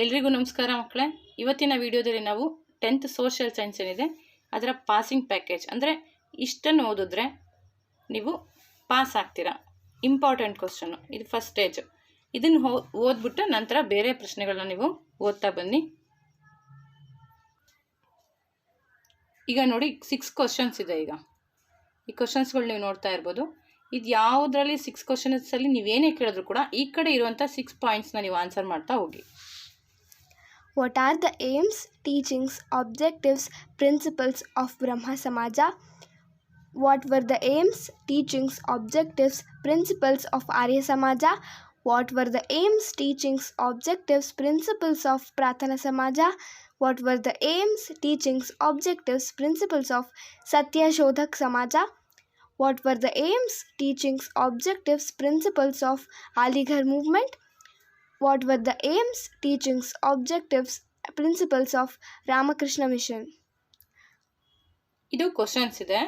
ಎಲ್ರಿಗೂ ನಮಸ್ಕಾರ ಮಕ್ಕಳೇ. ಇವತ್ತಿನ ವಿಡಿಯೋದಲ್ಲಿ ನಾವು ಟೆಂತ್ ಸೋಷಿಯಲ್ ಸೈನ್ಸ್ ಏನಿದೆ, ಅದರ ಪಾಸಿಂಗ್ ಪ್ಯಾಕೇಜ್ ಅಂದರೆ ಇಷ್ಟನ್ನು ಓದಿದ್ರೆ ನೀವು ಪಾಸ್ ಆಗ್ತೀರಾ. ಇಂಪಾರ್ಟೆಂಟ್ ಕ್ವಶನು ಇದು ಫಸ್ಟ್ ಸ್ಟೇಜ್ ಇದನ್ನು ಓದ್ಬಿಟ್ಟು ನಂತರ ಬೇರೆ ಪ್ರಶ್ನೆಗಳನ್ನ ನೀವು ಓದ್ತಾ ಬನ್ನಿ. ಈಗ ನೋಡಿ ಸಿಕ್ಸ್ ಕ್ವಶನ್ಸ್ ಇದೆ ಈಗ. ಈ ಕ್ವಶನ್ಸ್ಗಳು ನೀವು ನೋಡ್ತಾ ಇರ್ಬೋದು. ಇದು ಯಾವುದರಲ್ಲಿ ಸಿಕ್ಸ್ ಕ್ವಶನ್ಸಲ್ಲಿ ನೀವೇನೇ ಕೇಳಿದ್ರು ಕೂಡ ಈ ಕಡೆ ಇರುವಂಥ ಸಿಕ್ಸ್ ಪಾಯಿಂಟ್ಸ್ನ ನೀವು ಆನ್ಸರ್ ಮಾಡ್ತಾ ಹೋಗಿ. What are the aims, teachings, objectives, principles of Brahma Samaja? What were the aims, teachings, objectives, principles of Arya Samaja? What were the aims, teachings, objectives, principles of Pratana Samaja? What were the aims, teachings, objectives, principles of Satya Shodhak Samaja? What were the aims, teachings, objectives, principles of Aligarh movement? What were the aims, teachings, objectives, principles of Ramakrishna Mission? ಇದು questions ಇದೆ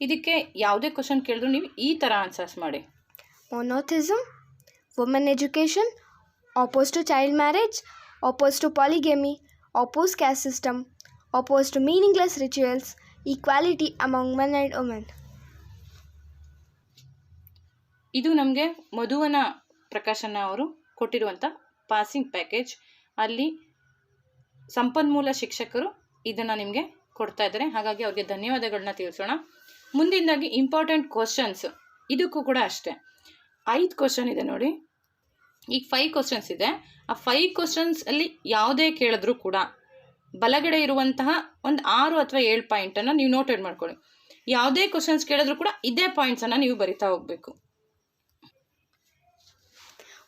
ಇದಕ್ಕೆ ಯಾವುದೇ question ಕೇಳಿದ್ರು ನೀವು ಈ ಥರ answers ಮಾಡಿ Monotheism, women education, opposed to child marriage, opposed to polygamy, opposed caste system, opposed to meaningless rituals, equality among men and women. ಇದು ನಮಗೆ ಮಧುವನ ಪ್ರಕಾಶನ ಅವರು ಕೊಟ್ಟಿರುವಂಥ ಪಾಸಿಂಗ್ ಪ್ಯಾಕೇಜ್ ಅಲ್ಲಿ ಸಂಪನ್ಮೂಲ ಶಿಕ್ಷಕರು ಇದನ್ನು ನಿಮಗೆ ಕೊಡ್ತಾ ಇದ್ದಾರೆ. ಹಾಗಾಗಿ ಅವ್ರಿಗೆ ಧನ್ಯವಾದಗಳನ್ನ ತಿಳಿಸೋಣ. ಮುಂದಿನದಾಗಿ ಇಂಪಾರ್ಟೆಂಟ್ ಕ್ವಶನ್ಸ್ ಇದಕ್ಕೂ ಕೂಡ ಅಷ್ಟೇ. ಐದು ಕ್ವಶನ್ ಇದೆ ನೋಡಿ. ಈಗ ಫೈವ್ ಕ್ವಶನ್ಸ್ ಇದೆ. ಆ ಫೈವ್ ಕ್ವಶನ್ಸ್ ಅಲ್ಲಿ ಯಾವುದೇ ಕೇಳಿದ್ರು ಕೂಡ ಬಲಗಡೆ ಇರುವಂತಹ ಒಂದು ಆರು ಅಥವಾ ಏಳು ಪಾಯಿಂಟನ್ನು ನೀವು ನೋಟೆಡ್ ಮಾಡ್ಕೊಳ್ಳಿ. ಯಾವುದೇ ಕ್ವಶನ್ಸ್ ಕೇಳಿದ್ರು ಕೂಡ ಇದೇ ಪಾಯಿಂಟ್ಸನ್ನು ನೀವು ಬರಿತಾ ಹೋಗಬೇಕು.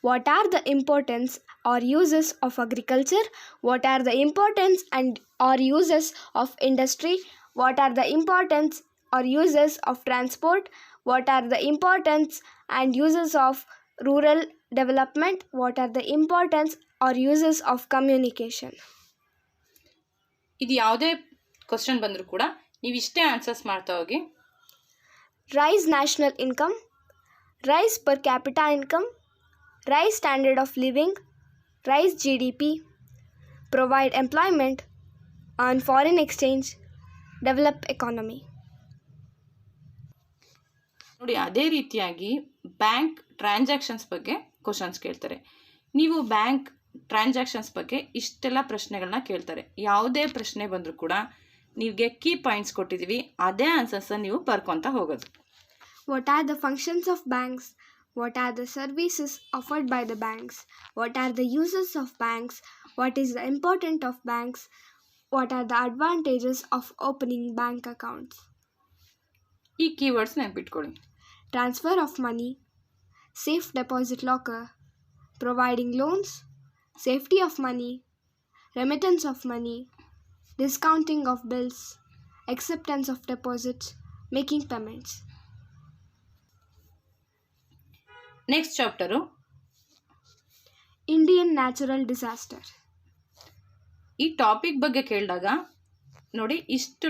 What are the importance or uses of agriculture? What are the importance and or uses of industry? What are the importance or uses of transport? What are the importance and uses of rural development? What are the importance or uses of communication? ಇದು ಯಾವುದೇ question ಬಂದರೂ ಕೂಡ ನೀವು ಇಷ್ಟೇ answers ಮಾಡ್ತಾ ಹೋಗಿ Rise national income, rise per capita income, rise standard of living, rise GDP, provide employment, earn foreign exchange, develop economy. ನೋಡಿ ಅದೇ ರೀತಿಯಾಗಿ ಬ್ಯಾಂಕ್ ಟ್ರಾನ್ಸಾಕ್ಷನ್ಸ್ ಬಗ್ಗೆ ಕ್ವಶನ್ಸ್ ಕೇಳ್ತಾರೆ ನೀವು ಬ್ಯಾಂಕ್ ಟ್ರಾನ್ಸಾಕ್ಷನ್ಸ್ ಬಗ್ಗೆ ಇಷ್ಟೆಲ್ಲ ಪ್ರಶ್ನೆಗಳನ್ನ ಕೇಳ್ತಾರೆ ಯಾವುದೇ ಪ್ರಶ್ನೆ ಬಂದರೂ ಕೂಡ ನಿಮಗೆ ಕೀ ಪಾಯಿಂಟ್ಸ್ ಕೊಟ್ಟಿದ್ದೀವಿ ಅದೇ ಆನ್ಸರ್ಸನ್ನು ನೀವು ಬರ್ಕೊತಾ ಹೋಗೋದು what are the functions of banks? What are the services offered by the banks? What are the uses of banks? What is the importance of banks? What are the advantages of opening bank accounts? ಈ keywords ನೆನ್ಪಿಟ್ಕೊಳ್ಳಿ transfer of money, safe deposit locker, providing loans, safety of money, remittance of money, discounting of bills, acceptance of deposits, making payments. Next chapter Indian natural disaster ಈ topic ಬಗ್ಗೆ ಕೇಳಿದಾಗ ನೋಡಿ ಇಷ್ಟು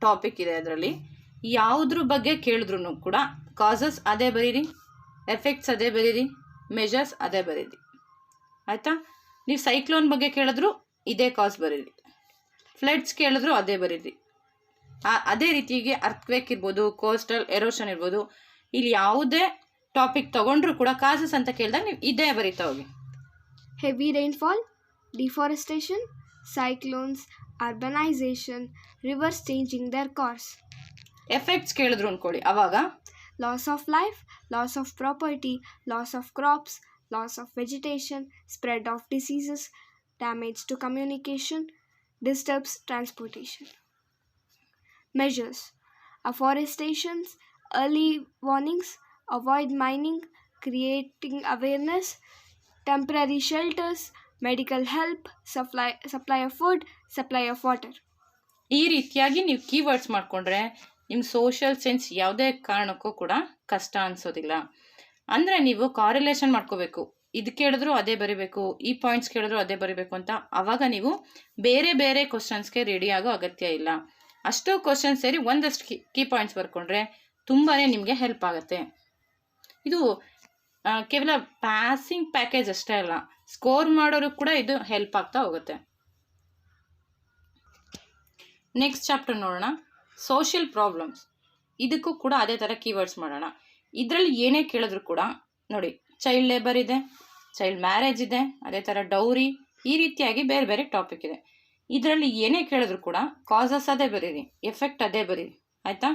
topic ಇದೆ ಅದರಲ್ಲಿ. ಯಾವುದ್ರ ಬಗ್ಗೆ ಕೇಳಿದ್ರು ಕೂಡ ಕಾಸಸ್ ಅದೇ ಬರೀರಿ ಎಫೆಕ್ಟ್ಸ್ ಅದೇ ಬರೀರಿ ಮೆಜರ್ಸ್ ಅದೇ ಬರೀರಿ. ಆಯಿತಾ? ನೀವು ಸೈಕ್ಲೋನ್ ಬಗ್ಗೆ ಕೇಳಿದ್ರು ಇದೇ ಕಾಸ್ ಬರೀರಿ. ಫ್ಲಡ್ಸ್ ಕೇಳಿದ್ರು ಅದೇ ಬರೀರಿ. ಅದೇ ರೀತಿಗೆ ಅರ್ಥ್ವೇಕ್ ಇರ್ಬೋದು ಕೋಸ್ಟಲ್ ಎರೋಷನ್ ಇರ್ಬೋದು ಇಲ್ಲಿ ಯಾವುದೇ ಟಾಪಿಕ್ ತೊಗೊಂಡ್ರು ಕೂಡ ಕಾಜಸ್ ಅಂತ ಕೇಳಿದಾಗ ನೀವು ಇದೇ ಬರೀತಾ ಹೋಗಿ. Heavy rainfall deforestation cyclones urbanisation rivers changing their course effects ಕೇಳಿದ್ರು ಅಂದ್ಕೊಳ್ಳಿ ಅವಾಗ? Loss of life loss of property loss of crops loss of vegetation spread of diseases damage to communication disturbs transportation measures afforestations early warnings avoid mining, creating awareness, temporary shelters, medical help, supply, supply of food, supply of water. ಈ ರೀತಿಯಾಗಿ ನೀವು keywords ಮಾಡಿಕೊಂಡ್ರೆ ನಿಮ್ಮ social science ಯಾವುದೇ ಕಾರಣಕ್ಕೂ ಕೂಡ ಕಷ್ಟ ಅನಿಸೋದಿಲ್ಲ. ಅಂದರೆ ನೀವು ಕಾರಿಲೇಷನ್ ಮಾಡ್ಕೋಬೇಕು. ಇದು ಕೇಳಿದ್ರು ಅದೇ ಬರಿಬೇಕು ಈ ಪಾಯಿಂಟ್ಸ್ ಕೇಳಿದ್ರು ಅದೇ ಬರಿಬೇಕು ಅಂತ ಆವಾಗ ನೀವು ಬೇರೆ ಬೇರೆ ಕ್ವಶನ್ಸ್ಗೆ ರೆಡಿ ಆಗೋ ಅಗತ್ಯ ಇಲ್ಲ. ಅಷ್ಟು ಕ್ವಶನ್ಸ್ ಸೇರಿ ಒಂದಷ್ಟು ಕೀ ಕೀ ಪಾಯಿಂಟ್ಸ್ ಬರ್ಕೊಂಡ್ರೆ ತುಂಬಾ ನಿಮಗೆ ಹೆಲ್ಪ್ ಆಗುತ್ತೆ. ಇದು ಕೇವಲ ಪ್ಯಾಸಿಂಗ್ ಪ್ಯಾಕೇಜ್ ಅಷ್ಟೇ ಅಲ್ಲ ಸ್ಕೋರ್ ಮಾಡೋರು ಕೂಡ ಇದು ಹೆಲ್ಪ್ ಆಗ್ತಾ ಹೋಗುತ್ತೆ. ನೆಕ್ಸ್ಟ್ ಚಾಪ್ಟರ್ ನೋಡೋಣ. ಸೋಷಿಯಲ್ ಪ್ರಾಬ್ಲಮ್ಸ್ ಇದಕ್ಕೂ ಕೂಡ ಅದೇ ಥರ ಕೀವರ್ಡ್ಸ್ ಮಾಡೋಣ. ಇದರಲ್ಲಿ ಏನೇ ಕೇಳಿದ್ರು ಕೂಡ, ನೋಡಿ ಚೈಲ್ಡ್ ಲೇಬರ್ ಇದೆ ಚೈಲ್ಡ್ ಮ್ಯಾರೇಜ್ ಇದೆ, ಅದೇ ಥರ ಡೌರಿ ಈ ರೀತಿಯಾಗಿ ಬೇರೆ ಬೇರೆ ಟಾಪಿಕ್ ಇದೆ. ಇದರಲ್ಲಿ ಏನೇ ಕೇಳಿದ್ರು ಕೂಡ ಕಾಸಸ್ ಅದೇ ಬರೀರಿ ಎಫೆಕ್ಟ್ ಅದೇ ಬರೀರಿ, ಆಯಿತಾ?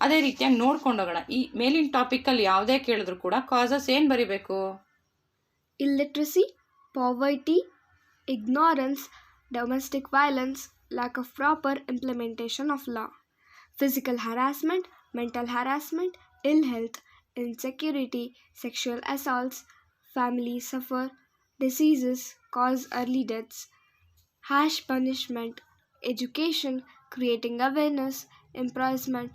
ಅದೇ ರೀತಿಯಾಗಿ ನೋಡ್ಕೊಂಡು ಹೋಗೋಣ ಈ ಮೇಲಿನ ಟಾಪಿಕಲ್ಲಿ ಯಾವುದೇ ಕೇಳಿದ್ರು ಕೂಡ ಕಾಸಸ್ ಏನು ಬರೀಬೇಕು? Illiteracy poverty ignorance domestic violence lack of proper implementation of law physical harassment mental harassment ill health insecurity sexual assaults family suffer diseases cause early deaths harsh punishment education creating awareness employment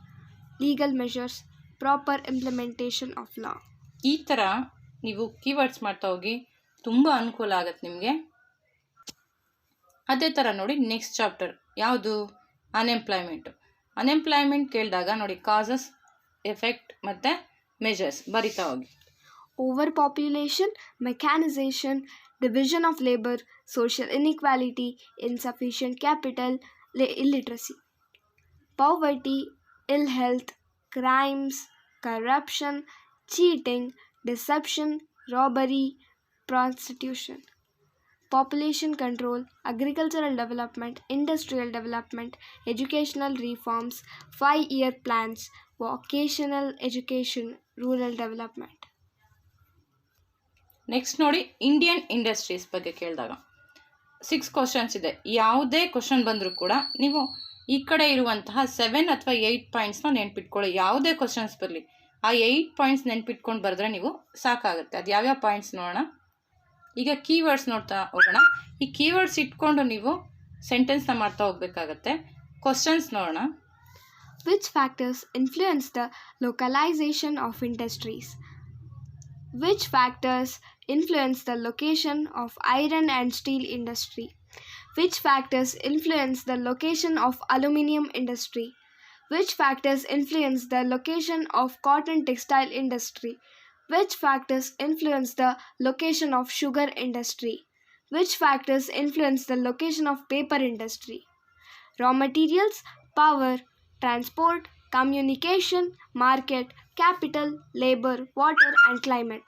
legal measures proper implementation of law ಈ ಥರ ನೀವು keywords ಮಾಡ್ತಾ ಹೋಗಿ ತುಂಬ ಅನುಕೂಲ ಆಗತ್ತೆ ನಿಮಗೆ. ಅದೇ ಥರ ನೋಡಿ ನೆಕ್ಸ್ಟ್ ಚಾಪ್ಟರ್ ಯಾವುದು? ಅನ್ಎಂಪ್ಲಾಯ್ಮೆಂಟು ಅನ್ಎಂಪ್ಲಾಯ್ಮೆಂಟ್ ಕೇಳಿದಾಗ ನೋಡಿ ಕಾಸಸ್ ಎಫೆಕ್ಟ್ ಮತ್ತು ಮೆಜರ್ಸ್ ಬರಿತಾ ಹೋಗಿ. Overpopulation mechanisation division of labour social inequality insufficient capital lay illiteracy poverty ill health, crimes, corruption, cheating, deception, robbery, prostitution. Population control, agricultural development, industrial development, educational reforms, five year plans, vocational education, rural development. Next ನೋಡಿ Indian industries ಬಗ್ಗೆ ಕೇಳಿದಾಗ six questions ಇದೆ ಯಾವುದೇ question ಬಂದರೂ ಕೂಡ ನೀವು ಈ ಕಡೆ ಇರುವಂತಹ ಸೆವೆನ್ ಅಥವಾ ಏಯ್ಟ್ ಪಾಯಿಂಟ್ಸ್ನ ನೆನ್ಪಿಟ್ಕೊಳ್ಳಿ. ಯಾವುದೇ ಕ್ವಶನ್ಸ್ ಬರಲಿ. ಆ ಏಯ್ಟ್ ಪಾಯಿಂಟ್ಸ್ ನೆನ್ಪಿಟ್ಕೊಂಡು ಬರೆದ್ರೆ ನೀವು ಸಾಕಾಗುತ್ತೆ. ಅದು ಯಾವ್ಯಾವ ಪಾಯಿಂಟ್ಸ್ ನೋಡೋಣ. ಈಗ ಕೀವರ್ಡ್ಸ್ ನೋಡ್ತಾ ಹೋಗೋಣ. ಈ ಕೀವರ್ಡ್ಸ್ ಇಟ್ಕೊಂಡು ನೀವು ಸೆಂಟೆನ್ಸ್ನ ಮಾಡ್ತಾ ಹೋಗ್ಬೇಕಾಗತ್ತೆ. ಕ್ವಶನ್ಸ್ ನೋಡೋಣ. Which factors influence the localisation of industries which factors influence the location of iron and steel industry? Which factors influence the location of aluminium industry? Which factors influence the location of cotton textile industry? Which factors influence the location of sugar industry? Which factors influence the location of paper industry? raw materials, power, transport, communication, market, capital, labor, water, and climate.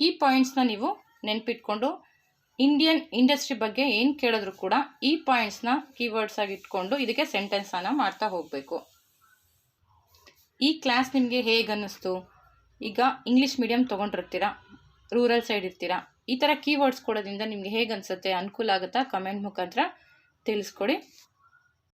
ಈ ಪಾಯಿಂಟ್ಸ್ನ ನೀವು ನೆನ್ಪಿಟ್ಕೊಂಡು Indian industry ಬಗ್ಗೆ ಏನು ಕೇಳಿದ್ರು ಕೂಡ ಈ ಪಾಯಿಂಟ್ಸ್ನ keywords ಆಗಿ ಇಟ್ಕೊಂಡು ಇದಕ್ಕೆ ಸೆಂಟೆನ್ಸನ್ನು ಮಾಡ್ತಾ ಹೋಗಬೇಕು. ಈ ಕ್ಲಾಸ್ ನಿಮಗೆ ಹೇಗೆ ಅನ್ನಿಸ್ತು? ಈಗ ಇಂಗ್ಲೀಷ್ ಮೀಡಿಯಮ್ ತೊಗೊಂಡಿರ್ತೀರಾ? ರೂರಲ್ ಸೈಡ್ ಇರ್ತೀರಾ? ಈ ಥರ ಕೀವರ್ಡ್ಸ್ ಕೊಡೋದ್ರಿಂದ ನಿಮಗೆ ಹೇಗೆ ಅನಿಸುತ್ತೆ? ಅನುಕೂಲ ಆಗುತ್ತಾ? ಕಮೆಂಟ್ ಮುಖಾಂತರ ತಿಳಿಸ್ಕೊಡಿ.